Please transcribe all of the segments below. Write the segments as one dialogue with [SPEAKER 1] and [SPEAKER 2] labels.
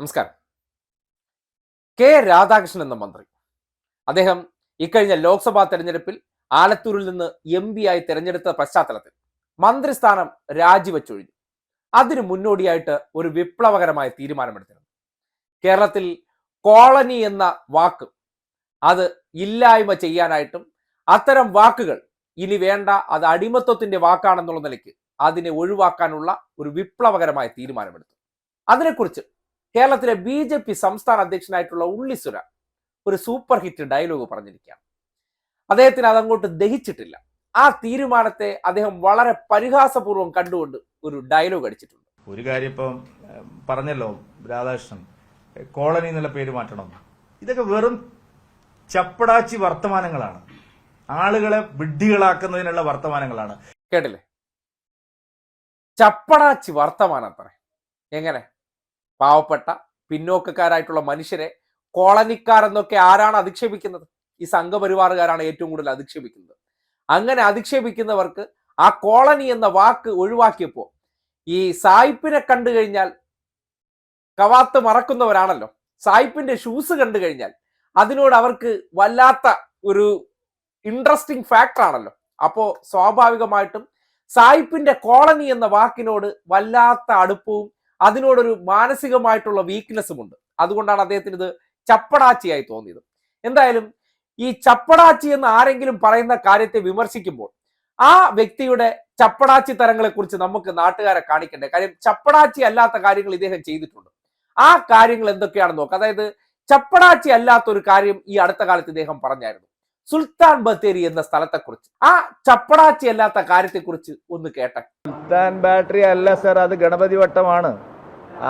[SPEAKER 1] നമസ്കാരം. കെ രാധാകൃഷ്ണൻ എന്ന മന്ത്രി. അദ്ദേഹം ഇക്കഴിഞ്ഞ ലോക്സഭാ തെരഞ്ഞെടുപ്പിൽ ആലത്തൂരിൽ നിന്ന് എം പി ആയി തെരഞ്ഞെടുത്ത പശ്ചാത്തലത്തിൽ മന്ത്രിസ്ഥാനം രാജിവെച്ചൊഴിഞ്ഞു. അതിനു മുന്നോടിയായിട്ട് ഒരു വിപ്ലവകരമായ തീരുമാനമെടുത്തിരുന്നു. കേരളത്തിൽ കോളനി എന്ന വാക്ക് അത് ഇല്ലായ്മ ചെയ്യാനായിട്ടും അത്തരം വാക്കുകൾ ഇനി വേണ്ട അത് അടിമത്വത്തിന്റെ വാക്കാണെന്നുള്ള നിലയ്ക്ക് അതിനെ ഒഴിവാക്കാനുള്ള ഒരു വിപ്ലവകരമായ തീരുമാനമെടുത്തു. അതിനെക്കുറിച്ച് കേരളത്തിലെ ബി ജെ പി സംസ്ഥാന അധ്യക്ഷനായിട്ടുള്ള ഉള്ളിസുര ഒരു സൂപ്പർ ഹിറ്റ് ഡയലോഗ് പറഞ്ഞിരിക്കുകയാണ്. അദ്ദേഹത്തിന് അതങ്ങോട്ട് ദഹിച്ചിട്ടില്ല. ആ തീരുമാനത്തെ അദ്ദേഹം വളരെ പരിഹാസപൂർവം കണ്ടുകൊണ്ട് ഒരു ഡയലോഗ് അടിച്ചിട്ടുണ്ട്.
[SPEAKER 2] ഒരു കാര്യം ഇപ്പം പറഞ്ഞല്ലോ രാധാകൃഷ്ണൻ കോളനി എന്നുള്ള പേര് മാറ്റണം. ഇതൊക്കെ വെറും ചപ്പടാച്ചി വർത്തമാനങ്ങളാണ്. ആളുകളെ വിഡ്ഢികളാക്കുന്നതിനുള്ള വർത്തമാനങ്ങളാണ്.
[SPEAKER 1] കേട്ടില്ലേ? ചപ്പടാച്ചി വർത്തമാനം അത്ര. എങ്ങനെ? പാവപ്പെട്ട പിന്നോക്കക്കാരായിട്ടുള്ള മനുഷ്യരെ കോളനിക്കാർ എന്നൊക്കെ ആരാണ് അധിക്ഷേപിക്കുന്നത്? ഈ സംഘപരിവാറുകാരാണ് ഏറ്റവും കൂടുതൽ അധിക്ഷേപിക്കുന്നത്. അങ്ങനെ അധിക്ഷേപിക്കുന്നവർക്ക് ആ കോളനി എന്ന വാക്ക് ഒഴിവാക്കിയപ്പോൾ ഈ സായിപ്പിനെ കണ്ടു കഴിഞ്ഞാൽ കവാത്ത് മറക്കുന്നവരാണല്ലോ. സായിപ്പിന്റെ ഷൂസ് കണ്ടു കഴിഞ്ഞാൽ അതിനോട് അവർക്ക് വല്ലാത്ത ഒരു ഇൻട്രസ്റ്റിംഗ് ഫാക്ടർ ആണല്ലോ. അപ്പോ സ്വാഭാവികമായിട്ടും സായിപ്പിന്റെ കോളനി എന്ന വാക്കിനോട് വല്ലാത്ത അടുപ്പവും അതിനോടൊരു മാനസികമായിട്ടുള്ള വീക്ക്നെസ്സും ഉണ്ട് അതുകൊണ്ടാണ് അദ്ദേഹത്തിന് ഇത് ചപ്പടാച്ചിയായി തോന്നിയത്. എന്തായാലും ഈ ചപ്പടാച്ചി എന്ന് ആരെങ്കിലും പറയുന്ന കാര്യത്തെ വിമർശിക്കുമ്പോൾ ആ വ്യക്തിയുടെ ചപ്പടാച്ചി തരങ്ങളെ കുറിച്ച് നമുക്ക് നാട്ടുകാരെ കാണിക്കണ്ടേ? കാര്യം ചപ്പടാച്ചി അല്ലാത്ത കാര്യങ്ങൾ ഇദ്ദേഹം ചെയ്തിട്ടുണ്ട്. ആ കാര്യങ്ങൾ എന്തൊക്കെയാണെന്ന് നോക്കാം. അതായത് ചപ്പടാച്ചി അല്ലാത്ത ഒരു കാര്യം ഈ അടുത്ത കാലത്ത് ഇദ്ദേഹം പറഞ്ഞായിരുന്നു. സുൽത്താൻ ബത്തേരി എന്ന സ്ഥലത്തെക്കുറിച്ച്. ആ ചപ്പടാച്ചി അല്ലാത്ത കാര്യത്തെക്കുറിച്ച് ഒന്ന് കേട്ടെ
[SPEAKER 3] സുൽത്താൻ ബാറ്ററി അല്ല സർ അത് ഗണപതി വട്ടമാണ്.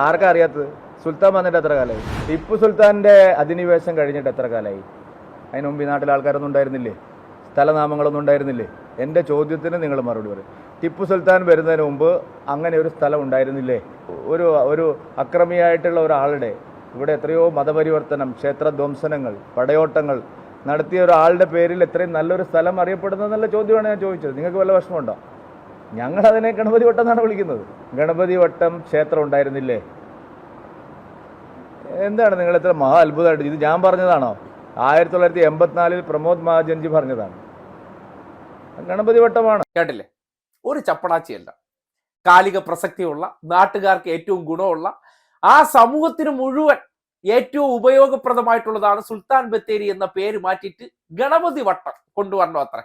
[SPEAKER 3] ആർക്കാ അറിയാത്തത്? സുൽത്താൻ വന്നിട്ട് എത്ര കാലമായി ടിപ്പു സുൽത്താന്റെ അധിനിവേശം കഴിഞ്ഞിട്ട് എത്ര കാലമായി അതിന് മുമ്പ് ഈ നാട്ടിൽ ആൾക്കാരൊന്നും ഉണ്ടായിരുന്നില്ലേ? സ്ഥലനാമങ്ങളൊന്നും ഉണ്ടായിരുന്നില്ലേ? എന്റെ ചോദ്യത്തിന് നിങ്ങൾ മറുപടി പറയും. ടിപ്പു സുൽത്താൻ വരുന്നതിന് മുമ്പ് അങ്ങനെ ഒരു സ്ഥലം ഉണ്ടായിരുന്നില്ലേ? ഒരു ഒരു അക്രമിയായിട്ടുള്ള ഒരാളുടെ ഇവിടെ എത്രയോ മതപരിവർത്തനം ക്ഷേത്രധ്വംസനങ്ങൾ പടയോട്ടങ്ങൾ നടത്തിയ ഒരാളുടെ പേരിൽ ഇത്രയും നല്ലൊരു സ്ഥലം അറിയപ്പെടുന്നത് അറിയപ്പെടുന്നതെന്നുള്ള ചോദ്യമാണ് ഞാൻ ചോദിച്ചത്. നിങ്ങൾക്ക് വല്ല വിഷമമുണ്ടോ? ഞങ്ങൾ അതിനെ ഗണപതി വട്ടം എന്നാണ് വിളിക്കുന്നത്. ഗണപതി വട്ടം ക്ഷേത്രം ഉണ്ടായിരുന്നില്ലേ? എന്താണ് നിങ്ങൾ ഇത്ര മഹാ അത്ഭുതമായിട്ട് ഇത് ഞാൻ പറഞ്ഞതാണോ? ആയിരത്തി തൊള്ളായിരത്തി എൺപത്തിനാലിൽ പ്രമോദ് മഹാജൻജി പറഞ്ഞതാണ്. ഗണപതി വട്ടമാണ്.
[SPEAKER 1] കേട്ടില്ലേ? ഒരു ചപ്പടാച്ചിയല്ല. കാലിക പ്രസക്തിയുള്ള നാട്ടുകാർക്ക് ഏറ്റവും ഗുണമുള്ള ആ സമൂഹത്തിന് മുഴുവൻ ഏറ്റവും ഉപയോഗപ്രദമായിട്ടുള്ളതാണ് സുൽത്താൻ ബത്തേരി എന്ന പേര് മാറ്റിയിട്ട് ഗണപതി വട്ടം കൊണ്ടുവരണം അത്ര.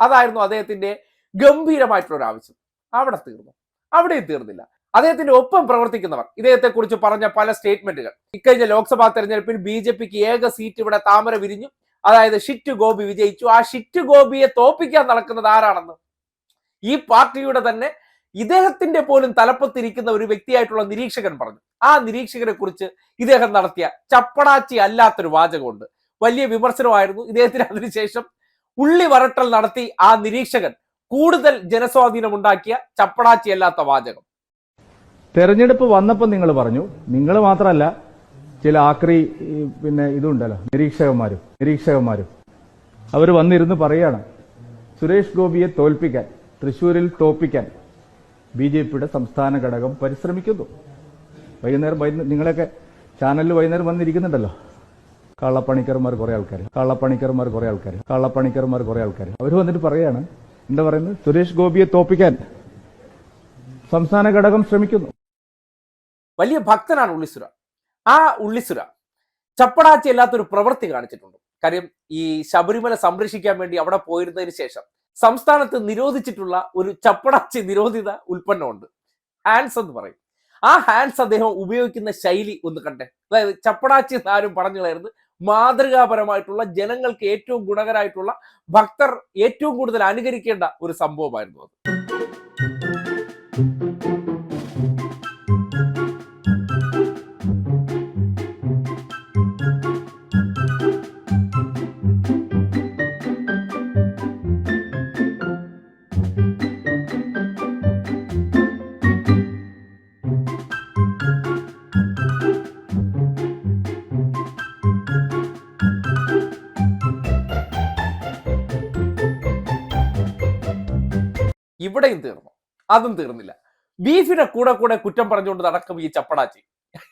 [SPEAKER 1] അതായിരുന്നു അദ്ദേഹത്തിന്റെ ഗംഭീരമായിട്ടുള്ള ഒരു ആവശ്യം. അവിടെ തീർന്നു. അവിടെയും തീർന്നില്ല. അദ്ദേഹത്തിന്റെ ഒപ്പം പ്രവർത്തിക്കുന്നവർ ഇദ്ദേഹത്തെ കുറിച്ച് പറഞ്ഞ പല സ്റ്റേറ്റ്മെന്റുകൾ. ഇക്കഴിഞ്ഞ ലോക്സഭാ തെരഞ്ഞെടുപ്പിൽ ബി ജെ പിക്ക് ഏക സീറ്റ് ഇവിടെ താമര വിരിഞ്ഞു. അതായത് ഷിറ്റ് ഗോപി വിജയിച്ചു. ആ ഷിറ്റ് ഗോപിയെ തോപ്പിക്കാൻ നടക്കുന്നത് ആരാണെന്ന്? ഈ പാർട്ടിയുടെ തന്നെ ഇദ്ദേഹത്തിന്റെ പോലും തലപ്പത്തിരിക്കുന്ന ഒരു വ്യക്തിയായിട്ടുള്ള നിരീക്ഷകൻ പറഞ്ഞു. ആ നിരീക്ഷകരെ കുറിച്ച് ഇദ്ദേഹം നടത്തിയ ചപ്പടാച്ചി അല്ലാത്തൊരു വാചകമുണ്ട്. വലിയ വിമർശനമായിരുന്നു. ഇദ്ദേഹത്തിന് അതിനുശേഷം ഉള്ളി വരട്ടൽ നടത്തി ആ നിരീക്ഷകൻ കൂടുതൽ ജനസ്വാധീനം ഉണ്ടാക്കിയ ചപ്പടാച്ചി അല്ലാത്ത വാചകം.
[SPEAKER 3] തെരഞ്ഞെടുപ്പ് വന്നപ്പോൾ നിങ്ങൾ പറഞ്ഞു. നിങ്ങൾ മാത്രമല്ല ചില ആക്രി പിന്നെ ഇതുണ്ടല്ലോ നിരീക്ഷകന്മാരും നിരീക്ഷകന്മാരും. അവർ വന്നിരുന്ന് പറയാണ് സുരേഷ് ഗോപിയെ തോൽപ്പിക്കാൻ തൃശൂരിൽ തോൽപ്പിക്കാൻ ബി ജെ പിയുടെ സംസ്ഥാന ഘടകം പരിശ്രമിക്കുന്നു. വൈകുന്നേരം വൈകുന്നേരം നിങ്ങളൊക്കെ ചാനലിൽ വൈകുന്നേരം വന്നിരിക്കുന്നുണ്ടല്ലോ. കള്ളപ്പണിക്കർമാർ കുറെ ആൾക്കാർ കള്ളപ്പണിക്കർമാർ കുറെ ആൾക്കാർ കള്ളപ്പണിക്കർമാർ കുറെ ആൾക്കാർ അവർ വന്നിട്ട് പറയാണ് എന്താ പറയുന്നത്? സുരേഷ് ഗോപിയെ തോപ്പിക്കാൻ സംസ്ഥാന ഘടകം ശ്രമിക്കുന്നു.
[SPEAKER 1] വലിയ ഭക്തനാണ് ഉള്ളിസുര. ആ ഉള്ളിസുര ചപ്പടാച്ചി അല്ലാത്തൊരു പ്രവൃത്തി കാണിച്ചിട്ടുണ്ട്. കാര്യം ഈ ശബരിമല സംരക്ഷിക്കാൻ വേണ്ടി അവിടെ പോയിരുന്നതിന് ശേഷം സംസ്ഥാനത്ത് നിരോധിച്ചിട്ടുള്ള ഒരു ചപ്പടാച്ചി നിരോധിത ഉൽപ്പന്നമുണ്ട്. ഹാൻസ് എന്ന് പറയും. ആ ഹാൻഡ്സ് അദ്ദേഹം ഉപയോഗിക്കുന്ന ശൈലി ഒന്ന് കണ്ടേ. അതായത് ചപ്പടാച്ചി ആരും പറഞ്ഞു കളയരുത്. മാതൃകാപരമായിട്ടുള്ള ജനങ്ങൾക്ക് ഏറ്റവും ഗുണകരായിട്ടുള്ള ഭക്തർ ഏറ്റവും കൂടുതൽ അനുകരിക്കേണ്ട ഒരു സംഭവമായിരുന്നു അത്. ഇവിടെയും തീർന്നു. അതും തീർന്നില്ല. ബീഫിനെ കൂടെ കൂടെ കുറ്റം പറഞ്ഞുകൊണ്ട് നടക്കും ഈ ചപ്പടാച്ചി.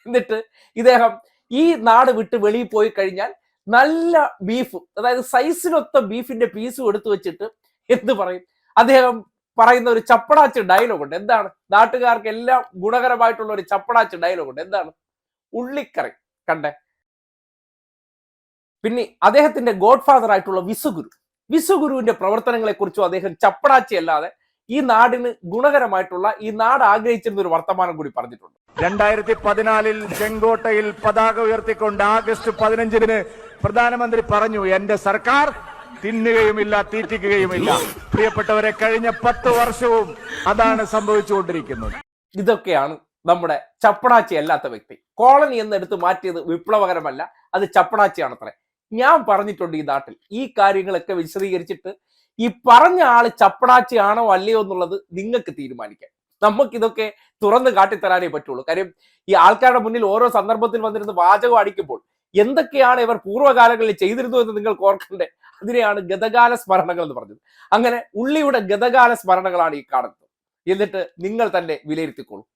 [SPEAKER 1] എന്നിട്ട് ഇദ്ദേഹം ഈ നാട് വിട്ട് വെളിയിൽ പോയി കഴിഞ്ഞാൽ നല്ല ബീഫ് അതായത് സൈസിനൊത്ത ബീഫിന്റെ പീസും എടുത്തു വെച്ചിട്ട് എന്ത് പറയും? അദ്ദേഹം പറയുന്ന ഒരു ചപ്പടാച്ച് ഡയലോഗ് ഉണ്ട്. എന്താണ്? നാട്ടുകാർക്ക് എല്ലാം ഗുണകരമായിട്ടുള്ള ഒരു ചപ്പടാച്ച് ഡയലോഗ് ഉണ്ട്. എന്താണ്? ഉള്ളിക്കറി. കണ്ടേ? പിന്നെ അദ്ദേഹത്തിന്റെ ഗോഡ് ഫാദർ ആയിട്ടുള്ള വിസുഗുരു വിസുഗുരുവിന്റെ പ്രവർത്തനങ്ങളെ കുറിച്ചും അദ്ദേഹം ചപ്പടാച്ചി അല്ലാതെ ഈ നാടിന് ഗുണകരമായിട്ടുള്ള ഈ നാട് ആഗ്രഹിച്ചിരുന്ന ഒരു വർത്തമാനം കൂടി പറഞ്ഞിട്ടുണ്ട്.
[SPEAKER 3] രണ്ടായിരത്തി പതിനാലിൽ ചെങ്കോട്ടയിൽ പതാക ഉയർത്തിക്കൊണ്ട് ആഗസ്റ്റ് പതിനഞ്ചിന് പ്രധാനമന്ത്രി പറഞ്ഞു എന്റെ സർക്കാർ തിന്നുകയുമില്ല തീറ്റിക്കുകയുമില്ല. പ്രിയപ്പെട്ടവരെ കഴിഞ്ഞ പത്ത് വർഷവും അതാണ് സംഭവിച്ചുകൊണ്ടിരിക്കുന്നത്.
[SPEAKER 1] ഇതൊക്കെയാണ് നമ്മുടെ ചപ്പണാച്ചി അല്ലാത്ത വ്യക്തി. കോളനി എന്നെടുത്ത് മാറ്റിയത് വിപ്ലവകരമല്ല അത് ചപ്പണാച്ചിയാണത്രേ. ഞാൻ പറഞ്ഞിട്ടുണ്ട് ഈ നാട്ടിൽ. ഈ കാര്യങ്ങളൊക്കെ വിശദീകരിച്ചിട്ട് ഈ പറഞ്ഞ ആൾ ചപ്പടാച്ചി ആണോ അല്ലയോ എന്നുള്ളത് നിങ്ങൾക്ക് തീരുമാനിക്കാം. നമുക്കിതൊക്കെ തുറന്ന് കാട്ടിത്തരാനേ പറ്റുള്ളൂ. കാര്യം ഈ ആൾക്കാരുടെ മുന്നിൽ ഓരോ സന്ദർഭത്തിൽ വന്നിരുന്ന് വാചകം അടിക്കുമ്പോൾ എന്തൊക്കെയാണ് ഇവർ പൂർവകാലങ്ങളിൽ ചെയ്തിരുന്നു എന്ന് നിങ്ങൾ ഓർക്കണ്ടേ? അതിനെയാണ് ഗതകാല സ്മരണകൾ എന്ന് പറഞ്ഞത്. അങ്ങനെ ഉള്ളിയുടെ ഗതകാല സ്മരണകളാണ് ഈ കാണുന്നത്. എന്നിട്ട് നിങ്ങൾ തന്നെ വിലയിരുത്തിക്കോളൂ.